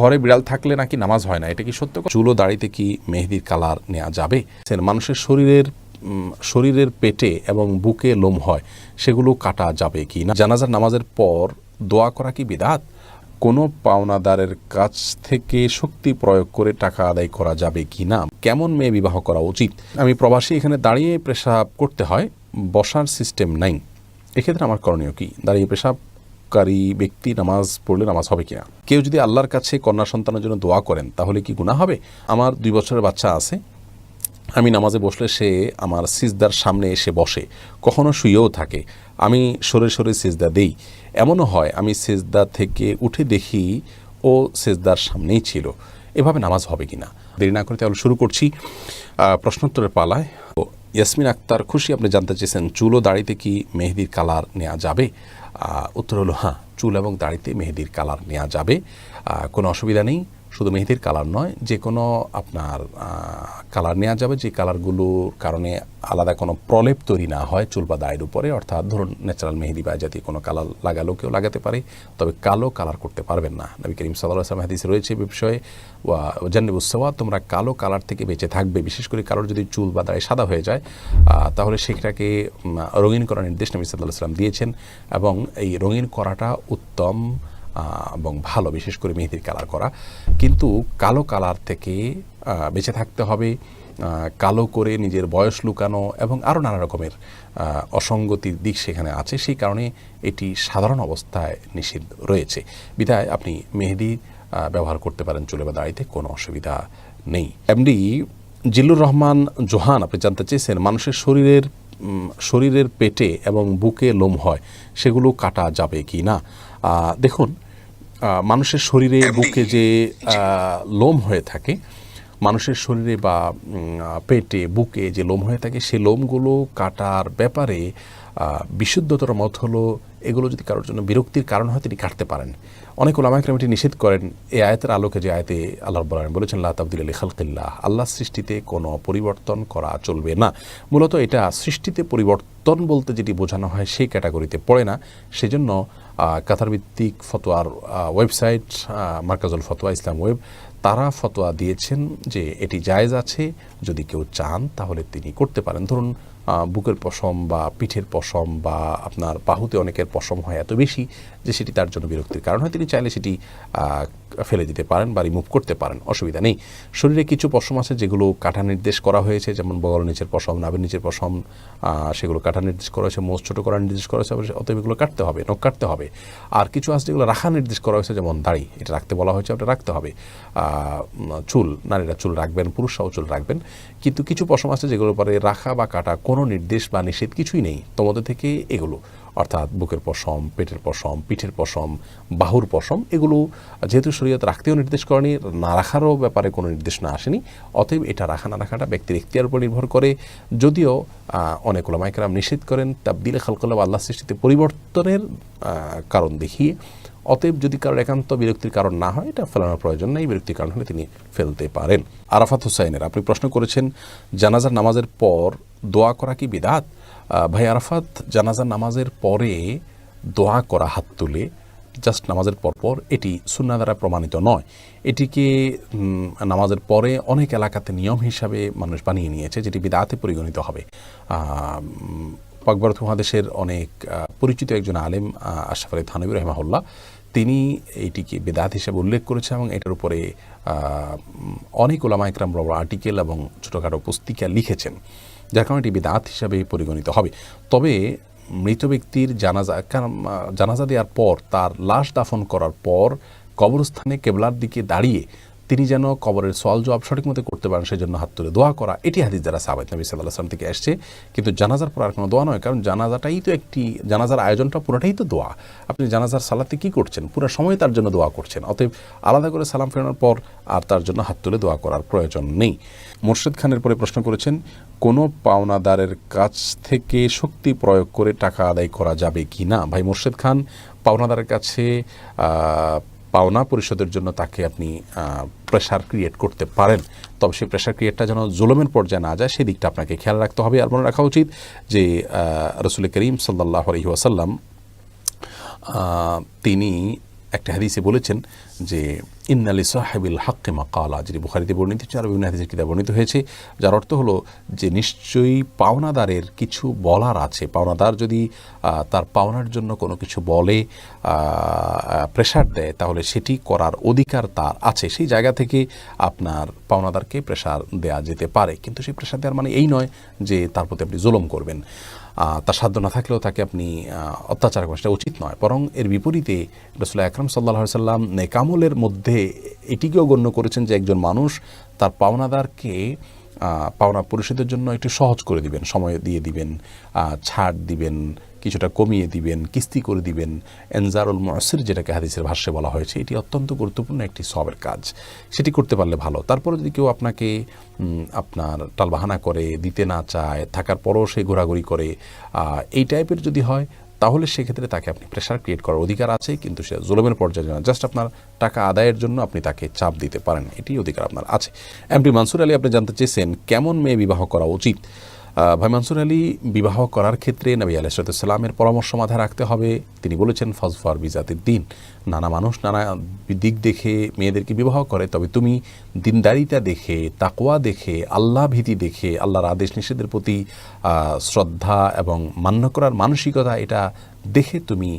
ঘরে বিড়াল থাকলে নাকি নামাজ হয় না? এটা কি সত্য চুলো দাড়িতে কি মেহেদির কালার নেওয়া যাবে? মানুষের শরীরের শরীরের পেটে এবং বুকে লোম হয়, সেগুলো কাটা যাবে কি না? জানাজার নামাজের পর দোয়া করা কি বিদাত? কোনো পাওনাদারের কাছ থেকে শক্তি প্রয়োগ করে টাকা আদায় করা যাবে কি না? কেমন মেয়ে বিবাহ করা উচিত? আমি প্রবাসী, এখানে দাঁড়িয়ে পেশাব করতে হয়, বসার সিস্টেম নাই। এক্ষেত্রে আমার করণীয় কি? দাঁড়িয়ে পেশাবকারী ব্যক্তি নামাজ পড়লে নামাজ হবে কিনা? কেউ যদি আল্লাহর কাছে কন্যা সন্তানের জন্য দোয়া করেন, তাহলে কি গুনাহ হবে? আমার দুই বছরের বাচ্চা আছে, আমি নামাজে বসলে সে আমার সিজদার সামনে এসে বসে, কখনো শুয়েও থাকে। আমি সরে সরে সিজদা দেই। এমনও হয়, আমি সিজদা থেকে উঠে দেখি ও সিজদার সামনেই ছিল। এভাবে নামাজ হবে কিনা? দেরি না করে তাহলে শুরু করছি প্রশ্নোত্তরের পালায়। তো ইয়াসমিন আক্তার, খুশি আপনি জানতে চেয়েছেন, চুল ও দাড়িতে কি মেহেদির কালার নেওয়া যাবে? উত্তর হলো হ্যাঁ চুল এবং দাড়িতে মেহেদির কালার নেওয়া যাবে। কোনো অসুবিধা নেই। শুধু মেহেদির কালার নয় যে কোনো আপনার কালার নেওয়া যাবে, যে কালারগুলোর কারণে আলাদা কোনো প্রলেপ তৈরি না হয় চুল বা দায়ের উপরে। অর্থাৎ ধরুন ন্যাচারাল মেহেদি বা জাতীয় কোনো কালার লাগালেও কেউ লাগাতে পারে, তবে কালো কালার করতে পারবেন না। নবী করিম সাল্লাহ আসলাম রয়েছে বিষয়ে জান্নিবুসওয়া তোমরা কালো কালার থেকে বেঁচে থাকবে। বিশেষ করে কারোর যদি চুল বা দায় সাদা হয়ে যায় তাহলে সেটাকে রঙিন করার নির্দেশ নবী সাল্লাহ সাল্লাম দিয়েছেন এবং এই রঙিন করাটা উত্তম এবং ভালো, বিশেষ করে মেহেদির কালার করা। কিন্তু কালো কালার থেকে বেঁচে থাকতে হবে কালো করে নিজের বয়স লুকানো এবং আরও নানা রকমের অসঙ্গতির দিক সেখানে আছে। সেই কারণে এটি সাধারণ অবস্থায় নিষিদ্ধ রয়েছে। বিধায় আপনি মেহেদি ব্যবহার করতে পারেন চুলে বা দাড়িতে, কোনো অসুবিধা নেই। এমডি জিল্লুর রহমান জোহান, আপনি জানতে চেয়েছেন, মানুষের শরীরের শরীরের পেটে এবং বুকে লোম হয়, সেগুলো কাটা যাবে কি না? দেখুন মানুষের শরীরে বুকে যে লোম হয়ে থাকে মানুষের শরীরে বা পেটে বুকে যে লোম হয়ে থাকে সেই লোমগুলো কাটার ব্যাপারে বিশুদ্ধতর মত হলো এগুলো যদি কারোর জন্য বিরক্তির কারণ হয় তিনি কাটতে পারেন। অনেক ওলামাইকরাম এটি নিষেধ করেন এই আয়াতের আলোকে যে আয়তে আল্লাহ আলামিন বলেছেন আল্লাহ তাবদিল আলী খালকিল্লাহ আল্লাহ সৃষ্টিতে কোনো পরিবর্তন করা চলবে না। মূলত এটা সৃষ্টিতে পরিবর্তন বলতে যেটি বোঝানো হয় সেই ক্যাটাগরিতে পড়ে না। সেজন্য কাতার ভিত্তিক ফতোয়ার ওয়েবসাইট মার্কাজুল ফতোয়া ইসলাম ওয়েব, তারা ফতোয়া দিয়েছেন যে এটি জায়জ আছে, যদি কেউ চান তাহলে তিনি করতে পারেন। ধরুন বুকের পশম বা পিঠের পশম বা আপনার বাহুতে অনেকের পশম হয় এত বেশি যে সেটি তার জন্য বিরক্তির কারণ হয়। তিনি চাইলে সেটি ফেলে দিতে পারেন বা রিমুভ করতে পারেন, অসুবিধা নেই। শরীরে কিছু পশম আছে যেগুলো কাটা নির্দেশ করা হয়েছে, যেমন বগল নিচের পশম, নাভের নিচের পশম সেগুলো কাটা নির্দেশ করা হয়েছে, মোষ ছোটো করার নির্দেশ করা হয়েছে অতএব এগুলো কাটতে হবে, নখ কাটতে হবে। আর কিছু আছে যেগুলো রাখা নির্দেশ করা হয়েছে, যেমন দাড়ি, এটা রাখতে বলা হয়েছে, ওটা রাখতে হবে। চুল, নারীরা চুল রাখবেন, পুরুষরাও চুল রাখবেন। কিন্তু কিছু পশম আছে যেগুলোর পরে রাখা বা কাটা কোনো নির্দেশ বা নিষেধ কিছুই নেই। তোমাদের থেকে এগুলো। অর্থাৎ বুকের পশম, পেটের পশম, পিঠের পশম, বাহুর পশম, এগুলো যেহেতু শরীয়ত রাখতেও নির্দেশ করেনি, না রাখারও ব্যাপারে কোনো নির্দেশ না আসেনি, অতএব এটা রাখা, না রাখাটা ব্যক্তির এখতিয়ার উপর নির্ভর করে। যদিও অনেক ওলামাইকরাম নিষেধ করেন তাবদিলে খালকল্লাহ আল্লাহ সৃষ্টিতে পরিবর্তনের কারণ দেখিয়ে, অতএব যদি কারোর একান্ত বিরক্তির কারণ না হয়, এটা ফেলানোর প্রয়োজন নেই, বিরক্তির কারণ হলে তিনি ফেলতে পারেন। আরাফাত হোসাইনের, আপনি প্রশ্ন করেছেন, জানাজার নামাজের পর দোয়া করা কি বিদাত? ভাই আরাফাত জানাজার নামাজের পরে দোয়া করা হাত তুলে, জাস্ট নামাজের পরপর এটি সুন্না দ্বারা প্রমাণিত নয়। এটিকে নামাজের পরে অনেক এলাকাতে নিয়ম হিসাবে মানুষ বানিয়ে নিয়েছে, যেটি বিদাতে পরিগণিত হবে। পাকবরত মহাদেশের অনেক পরিচিত একজন আলেম আশরাফ আলী থানবী রহমাহুল্লাহ, তিনি এইটিকে বেদাত হিসেবে উল্লেখ করেছে এবং এটার উপরে অনেক ওলামা একরাম বড় আর্টিকেল এবং ছোটোখাটো পুস্তিকা লিখেছেন। যার কারণে এটি বেদাত হিসাবে পরিগণিত হবে। তবে মৃত ব্যক্তির জানাজা জানাজা দেওয়ার পর, তার লাশ দাফন করার পর কবরস্থানে কেবলার দিকে দাঁড়িয়ে তিনি যেন কবরের সওয়াল জবাব সঠিক মতো করতে পারেন, সেজন্য হাত তুলে দোয়া করা। এটি হাদিস দ্বারা সাহাবাত নবী সাল্লাহ আসলাম থেকে আসছে কিন্তু জানাজার পর আর কোনো দোয়া নয়, কারণ জানাজাটাই তো একটি, জানাজার আয়োজনটা পুরোটাই তো দোয়া। আপনি জানাজার সালাতে কি করছেন? পুরো সময় তার জন্য দোয়া করছেন। অতএব আলাদা করে সালাম ফেরানোর পর আর তার জন্য হাত তুলে দোয়া করার প্রয়োজন নেই। মোর্শেদ খানের পরে প্রশ্ন করেছেন, কোনো পাওনাদারের কাছ থেকে শক্তি প্রয়োগ করে টাকা আদায় করা যাবে কি না? ভাই মোর্শেদ খান, পাওনাদারের কাছে পাওনা পরিশোধের জন্য তাকে আপনি প্রেশার ক্রিয়েট করতে পারেন। তবে সেই প্রেশার ক্রিয়েটটা যেন জুলুমের পর্যায়ে না যায় সেই দিকটা আপনাকে খেয়াল রাখতে হবে। আর মনে রাখা উচিত যে রসুল করিম সাল্লাহ আলহি ওয়াসাল্লাম তিনি একটা হাদিসে বলেছেন যে ইন্নালি সাহেবিল হাক্কে মাকালা যেটি বুখারিতে বর্ণিত হচ্ছে আর বিভিন্ন হাদিসের কিতাব বর্ণিত হয়েছে, যার অর্থ হলো যে, নিশ্চয়ই পাওনাদারের কিছু বলার আছে। পাওনাদার যদি তার পাওনার জন্য কোনো কিছু বলে প্রেশার দেয়, তাহলে সেটি করার অধিকার তার আছে। সেই জায়গা থেকে আপনার পাওনাদারকে প্রেশার দেয়া যেতে পারে। কিন্তু সেই প্রেশার দেওয়ার মানে এই নয় যে, তার প্রতি আপনি জুলম করবেন। তার সাধ্য না থাকলেও তাকে আপনি অত্যাচার করা সেটা উচিত নয়। বরং এর বিপরীতে রসুল্লাহ সাল্লাহ সাল্লাম নেকামলের মধ্যে এটিকেও গণ্য করেছেন যে একজন মানুষ তার পাওনাদারকে পাওনা পরিশোধের জন্য একটু সহজ করে দিবেন, সময় দিয়ে দিবেন ছাড় দিবেন, কিছুটা কমিয়ে দিবেন, কিস্তি করে দিবেন। এনজারুল মসির যেটাকে হাদিসের ভাষ্যে বলা হয়েছে, এটি অত্যন্ত গুরুত্বপূর্ণ একটি সবের কাজ। সেটি করতে পারলে ভালো। তারপরে যদি কেউ আপনাকে আপনার টালবাহানা করে, দিতে না চায়, থাকার পরও সে ঘোরাঘুরি করে এই টাইপের যদি হয় তাহলে সেক্ষেত্রে তাকে আপনি প্রেশার ক্রিয়েট করার অধিকার আছে, কিন্তু সে জুলমের পর্যায়ে না। জাস্ট আপনার টাকা আদায়ের জন্য আপনি তাকে চাপ দিতে পারেন এটি অধিকার আপনার আছে। এমপি মানসুর আলী, আপনি জানতে চেয়েছেন কেমন মেয়ে বিবাহ করা উচিত? ভাই মানসুর আলী, বিবাহ করার ক্ষেত্রে নবী আলাইসালামের পরামর্শ মাথায় রাখতে হবে। তিনি বলেছেন, ফজফার বিজাতির দিন। নানা মানুষ নানা দিক দেখে মেয়েদেরকে বিবাহ করে। তবে তুমি দিনদারিতা দেখে তাকোয়া দেখে, আল্লাহ ভীতি দেখে, আল্লাহর আদেশ নিষেধের প্রতি শ্রদ্ধা এবং মান্য করার মানসিকতা এটা দেখে তুমি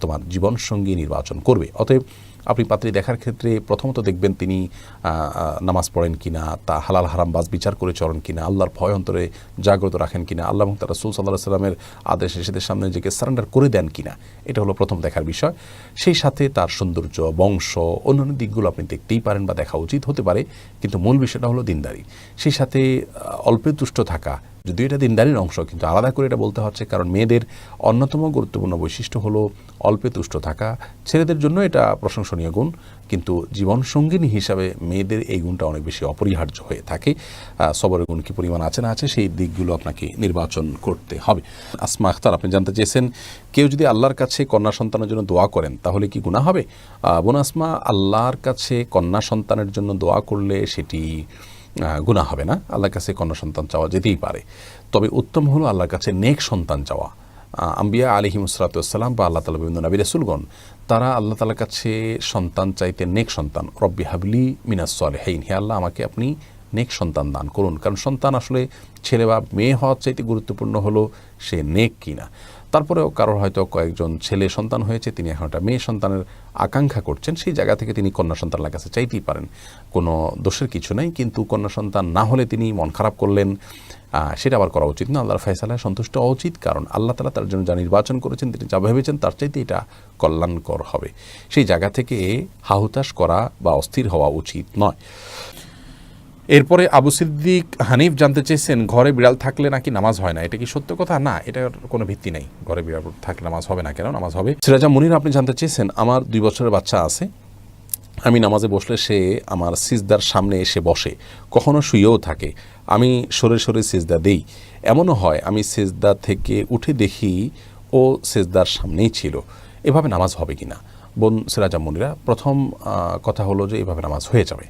তোমার জীবনসঙ্গী নির্বাচন করবে। অতএব আপনি পাত্রী দেখার ক্ষেত্রে প্রথমত দেখবেন তিনি নামাজ পড়েন কিনা, তা হালাল হারাম বাজ বিচার করে চলেন কিনা, আল্লাহর ভয় অন্তরে জাগ্রত রাখেন কিনা, আল্লাহ এবং তার রসুল সাল্লাহ সাল্লামের আদেশ নিষেধের সামনে নিজেকে সারেন্ডার করে দেন কিনা, এটা হলো প্রথম দেখার বিষয়। সেই সাথে তার সৌন্দর্য, বংশ, অন্যান্য দিকগুলো আপনি দেখতেই পারেন বা দেখা উচিত হতে পারে, কিন্তু মূল বিষয়টা হলো দিনদারি। সেই সাথে অল্পে তুষ্ট থাকা যদিও এটা দিনদারির অংশ, কিন্তু আলাদা করে এটা বলতে হচ্ছে কারণ মেয়েদের অন্যতম গুরুত্বপূর্ণ বৈশিষ্ট্য হলো অল্পে তুষ্ট থাকা। ছেলেদের জন্য এটা প্রশংসনীয় গুণ, কিন্তু জীবন সঙ্গিনী হিসাবে মেয়েদের এই গুণটা অনেক বেশি অপরিহার্য হয়ে থাকে। সবরের গুণ কি পরিমাণ আছে না আছে সেই দিকগুলো আপনাকে নির্বাচন করতে হবে। আসমা আখতার, আপনি জানতে চেয়েছেন, কেউ যদি আল্লাহর কাছে কন্যা সন্তানের জন্য দোয়া করেন, তাহলে কি গুণা হবে? বোন আসমা, আল্লাহর কাছে কন্যা সন্তানের জন্য দোয়া করলে সেটি গুণা হবে না। আল্লাহর কাছে কন্যা সন্তান চাওয়া যেতেই পারে। তবে উত্তম হলো আল্লাহর কাছে নেক সন্তান চাওয়া। আম্বিয়া আলিহিম সালাতাম বা আল্লাহ তালা বিভিন্ন নাবির রসুলগণ, তারা আল্লাহ তালার কাছে সন্তান চাইতে নেক সন্তান। রব্বি হাবলি মিনাস হেইন হে আল্লাহ, আমাকে আপনি নেক সন্তান দান করুন। কারণ সন্তান আসলে ছেলে বা মেয়ে হওয়ার চাইতে গুরুত্বপূর্ণ হলো সে নেক কিনা। তারপরেও কারোর হয়তো কয়েকজন ছেলে সন্তান হয়েছে, তিনি এখন একটা মেয়ে সন্তানের আকাঙ্ক্ষা করছেন, সেই জায়গা থেকে তিনি কন্যা সন্তানের কাছে চাইতেই পারেন। কোনো দোষের কিছু নেই, কিন্তু কন্যা সন্তান না হলে তিনি মন খারাপ করলেন সেটা আবার করা উচিত না। আল্লাহর ফয়সালায় সন্তুষ্ট হওয়া উচিত, কারণ আল্লাহ তালা তার জন্য যা নির্বাচন করেছেন, তিনি যা ভেবেছেন, তার চাইতে এটা কল্যাণকর হবে। সেই জায়গা থেকে হাহুতাশ করা বা অস্থির হওয়া উচিত নয়। এরপরে আবু সিদ্দিক হানিফ জানতে চেয়েছেন, ঘরে বিড়াল থাকলে নাকি নামাজ হয় না? এটা কি সত্য কথা? না, এটার কোনো ভিত্তি নেই। ঘরে বিড়াল থাকলে নামাজ হবে না কেন? নামাজ হবে। সিরাজা মুনির, আপনি জানতে চেয়েছেন, আমার দুই বছরের বাচ্চা আছে। আমি নামাজে বসলে সে আমার সিজদার সামনে এসে বসে, কখনো শুয়েও থাকে। আমি সরে সরে সিজদা দেই। এমনও হয়, আমি সিজদা থেকে উঠে দেখি ও সিজদার সামনেই ছিল। এভাবে নামাজ হবে কি না বোন সিরাজা মুনিরা, প্রথম কথা হলো যে এভাবে নামাজ হয়ে যাবে।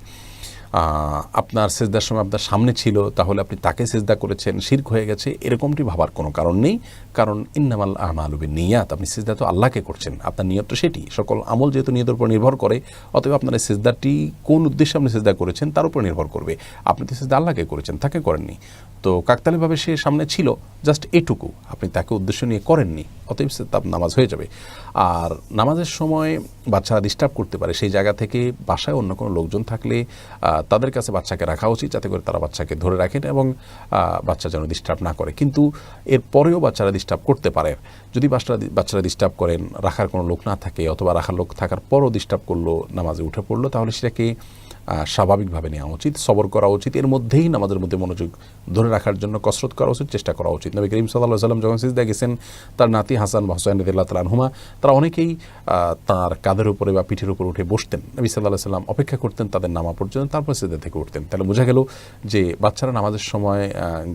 আপনার সেজদার সময় আপনার সামনে ছিল, তাহলে আপনি তাকে সেজদা করেছেন, শির্ক হয়ে গেছে, এরকমটি ভাবার কোনো কারণ নেই। কারণ ইন্নামাল আমালুবিন নিয়াত আপনি সেজদা তো আল্লাহকে করছেন, আপনার নিয়ত তো সেটি। সকল আমল যেহেতু নিয়তের উপর নির্ভর করে, অতএব আপনার সেজদাটি কোন উদ্দেশ্যে আপনি সেজদা করেছেন তার উপর নির্ভর করবে। আপনি তো সেজদা আল্লাহকে করেছেন, তাকে করেননি। তো কাকতালিভাবে সে সামনে ছিল, জাস্ট এটুকু, আপনি তাকে উদ্দেশ্য নিয়ে করেননি, অতএব তার নামাজ হয়ে যাবে। আর নামাজের সময় বাচ্চারা ডিস্টার্ব করতে পারে, সেই জায়গা থেকে বাসায় অন্য কোনো লোকজন থাকলে তাদের কাছে বাচ্চাকে রাখা উচিত, যাতে করে তারা বাচ্চাকে ধরে রাখেন এবং বাচ্চা যেন ডিস্টার্ব না করে। কিন্তু এর পরেও বাচ্চারা ডিস্টার্ব করতে পারে। যদি বাচ্চারা বাচ্চারা ডিস্টার্ব করেন, রাখার কোনো লোক না থাকে অথবা রাখার লোক থাকার পরও ডিস্টার্ব করল, নামাজে উঠে পড়ল, তাহলে সেটাকে স্বাভাবিকভাবে নেওয়া উচিত, সবর করা উচিত। এর মধ্যেই নামাজের মধ্যে মনোযোগ ধরে রাখার জন্য কসরত করা উচিত, চেষ্টা করা উচিত। নবী করিম সাল্লাহ সাল্লাম যখন সিজদা গেছেন, তার নাতি হাসান বা হোসেন রদিল্লাহ তালানহুমা তারা অনেকেই তার কাঁধের উপরে বা পিঠের উপর উঠে বসতেন। নবী সাল্লাহ সাল্লাম অপেক্ষা করতেন তাদের নামা পর্যন্ত, তারপর সিজদা থেকে উঠতেন। তাহলে বোঝা গেল যে বাচ্চারা নামাজের সময়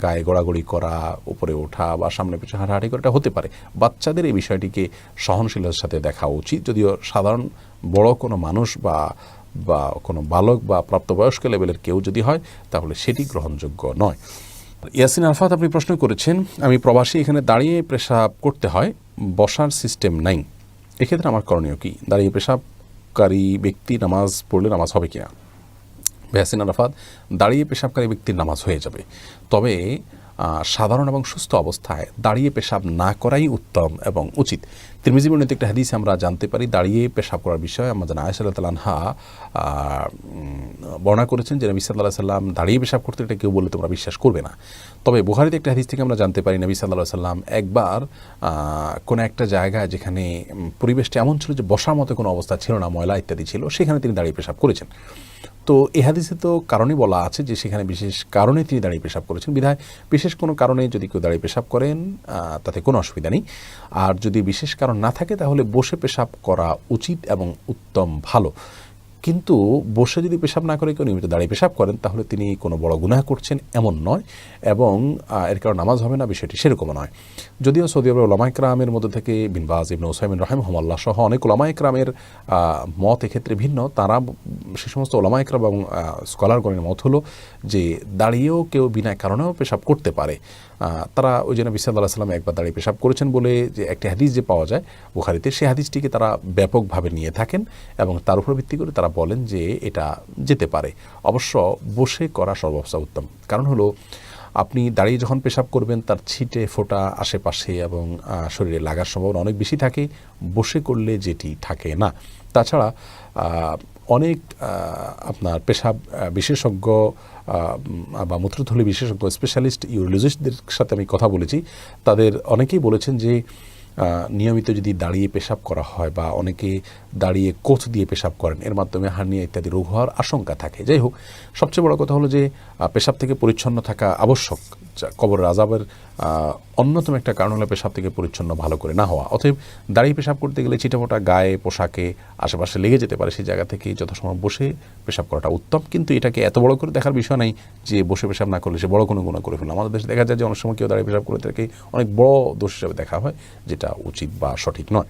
গায়ে গড়াগড়ি করা, উপরে ওঠা বা সামনে পিছনে হাঁটাহাঁটি করা এটা হতে পারে। বাচ্চাদের এই বিষয়টিকে সহনশীলতার সাথে দেখা উচিত। যদিও সাধারণ বড় কোনো মানুষ বা বা কোনো বালক বা প্রাপ্তবয়স্ক লেভেলের কেউ যদি হয়, তাহলে সেটি গ্রহণযোগ্য নয়। ইয়াসিন আরফাত আপনি প্রশ্ন করেছেন, আমি প্রবাসী, এখানে দাঁড়িয়ে পেশাব করতে হয়, বসার সিস্টেম নাই। এক্ষেত্রে আমার করণীয় কি? দাঁড়িয়ে পেশাবকারী ব্যক্তি নামাজ পড়লে নামাজ হবে কিনা? ভ্যাসিন আরাফাত দাঁড়িয়ে পেশাবকারী ব্যক্তির নামাজ হয়ে যাবে। তবে সাধারণ এবং সুস্থ অবস্থায় দাঁড়িয়ে পেশাব না করাই উত্তম এবং উচিত। তিরমিজি বর্ণিত একটা হাদিস আমরা জানতে পারি, দাঁড়িয়ে পেশাব করার বিষয়ে আমরা জানা আমাদের আয়সাল্লাহ তালানহা বর্ণনা করেছেন যে নবী সাল্লাহ সাল্লাম দাঁড়িয়ে পেশাব করতে এটা কেউ বললে তোমরা বিশ্বাস করবে না। তবে বুহারিতে একটা হাদিস থেকে আমরা জানতে পারি, নবী সাল্লাহ সাল্লাম একবার কোনো একটা জায়গায় যেখানে পরিবেশটা এমন ছিল যে বসার মতো কোনো অবস্থা ছিল না, ময়লা ইত্যাদি ছিল, সেখানে তিনি দাঁড়িয়ে পেশাব করেছেন। তো এহাদিসে হাদিসে তো কারণে বলা আছে যে সেখানে বিশেষ কারণে তিনি দাঁড়িয়ে পেশাব করেছেন। বিধায় বিশেষ কোনো কারণে যদি কেউ দাঁড়িয়ে পেশাব করেন তাতে কোনো অসুবিধা নেই। আর যদি বিশেষ কারণ না থাকে, তাহলে বসে পেশাব করা উচিত এবং উত্তম ভালো। কিন্তু বসে যদি পেশাব না করে কেউ নিয়মিত দাঁড়িয়ে পেশাব করেন, তাহলে তিনি কোনো বড় গুনাহ করছেন এমন নয় এবং এর কারণ নামাজ হবে না, বিষয়টি সেরকমও নয়। যদিও সৌদি আরবের ওলামাইকরামের মধ্যে থেকে বিনবাজ ইবনে ওসাইমিন রাহেম হমাল্লা সহ অনেক ওলামাইকরামের মত এক্ষেত্রে ভিন্ন। তারা সে সমস্ত ওলামাইকরাম এবং স্কলারগণের মত হলো যে, দাঁড়িয়েও কেউ বিনা কারণেও পেশাব করতে পারে। তারা ওই জন্য বিসাল্লাহ সাল্লাম একবার দাঁড়িয়ে পেশাব করেছেন বলে যে একটি হাদিস যে পাওয়া যায় বুখারিতে, সেই হাদিসটিকে তারা ব্যাপকভাবে নিয়ে থাকেন এবং তার উপর ভিত্তি করে তারা বলেন যে এটা যেতে পারে। অবশ্য বসে করা সর্বাবস্থা উত্তম। কারণ হলো, আপনি দাঁড়িয়ে যখন পেশাব করবেন, তার ছিটে ফোটা আশেপাশে এবং শরীরে লাগার সম্ভাবনা অনেক বেশি থাকে। বসে করলে যেটি থাকে না। তাছাড়া অনেক আপনার পেশাব বিশেষজ্ঞ বা মূত্রথলি বিশেষজ্ঞ স্পেশালিস্ট ইউরোলজিস্টদের সাথে আমি কথা বলেছি। তাদের অনেকেই বলেছেন যে নিয়মিত যদি দাঁড়িয়ে পেশাব করা হয় বা অনেকে দাঁড়িয়ে কোচ দিয়ে পেশাব করেন, এর মাধ্যমে হার্নিয়া ইত্যাদি রোগ হওয়ার আশঙ্কা থাকে। যাই হোক, সবচেয়ে বড় কথা হলো যে পেশাব থেকে পরিচ্ছন্ন থাকা আবশ্যক। যা কবরের আজাবের অন্যতম একটা কারণ হলো পেশাব থেকে পরিচ্ছন্ন ভালো করে না হওয়া। অতএব দাঁড়িয়ে পেশাব করতে গেলে চিটাফোটা গায়ে, পোশাকে, আশেপাশে লেগে যেতে পারে সেই জায়গা থেকে যথাসময় বসে পেশাব করাটা উত্তম। কিন্তু এটাকে এত বড় করে দেখার বিষয় নাই যে, বসে পেশাব না করলে সে বড় কোনো গুণা করে ফেলল। আমাদের দেশে দেখা যায় যে, অনেক সময় কেউ দাঁড়িয়ে পেশাব করে তাকে অনেক বড় দোষ হিসাবে দেখা হয়, যেটা উচিত বা সঠিক নয়।